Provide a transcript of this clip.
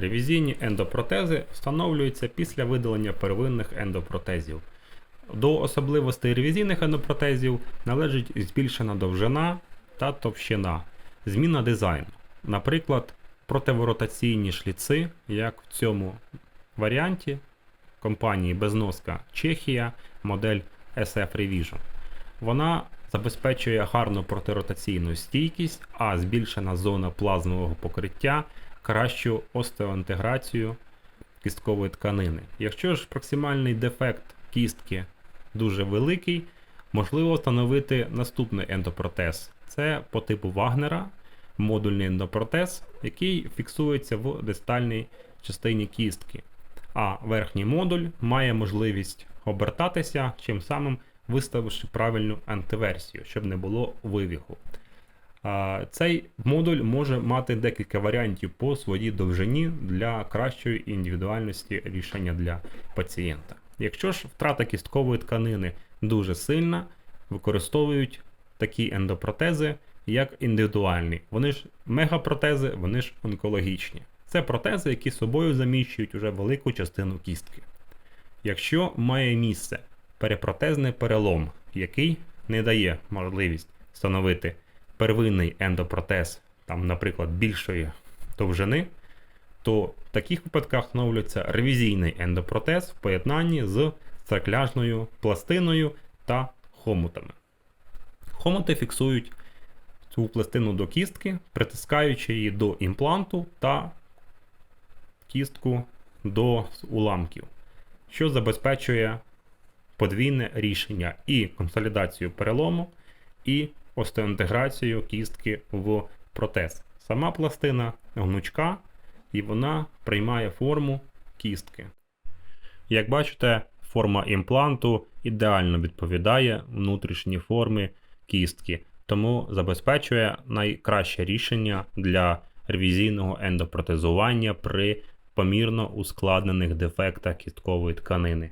Ревізійні ендопротези встановлюються після видалення первинних ендопротезів. До особливостей ревізійних ендопротезів належить збільшена довжина та товщина, зміна дизайну. Наприклад, противоротаційні шліци, як в цьому варіанті компанії Безноска Чехія, модель SF Revision. Вона забезпечує гарну протиротаційну стійкість, а збільшена зона плазмового покриття кращу остеоінтеграцію кісткової тканини. Якщо ж проксимальний дефект кістки дуже великий, можливо встановити наступний ендопротез. Це по типу Вагнера, модульний ендопротез, який фіксується в дистальній частині кістки. А верхній модуль має можливість обертатися, чим самим виставивши правильну антиверсію, щоб не було вивіху. Цей модуль може мати декілька варіантів по своїй довжині для кращої індивідуальності рішення для пацієнта. Якщо ж втрата кісткової тканини дуже сильна, використовують такі ендопротези як індивідуальні. Вони ж мегапротези, вони ж онкологічні. Це протези, які собою заміщують уже велику частину кістки. Якщо має місце перепротезний перелом, який не дає можливість встановити первинний ендопротез, там, наприклад, більшої довжини, то в таких випадках встановлюється ревізійний ендопротез в поєднанні з циркляжною пластиною та хомутами. Хомути фіксують цю пластину до кістки, притискаючи її до імпланту та кістку до уламків, що забезпечує подвійне рішення і консолідацію перелому, і остеоінтеграцію кістки в протез. Сама пластина гнучка, і вона приймає форму кістки. Як бачите, форма імпланту ідеально відповідає внутрішній формі кістки, тому забезпечує найкраще рішення для ревізійного ендопротезування при помірно ускладнених дефектах кісткової тканини.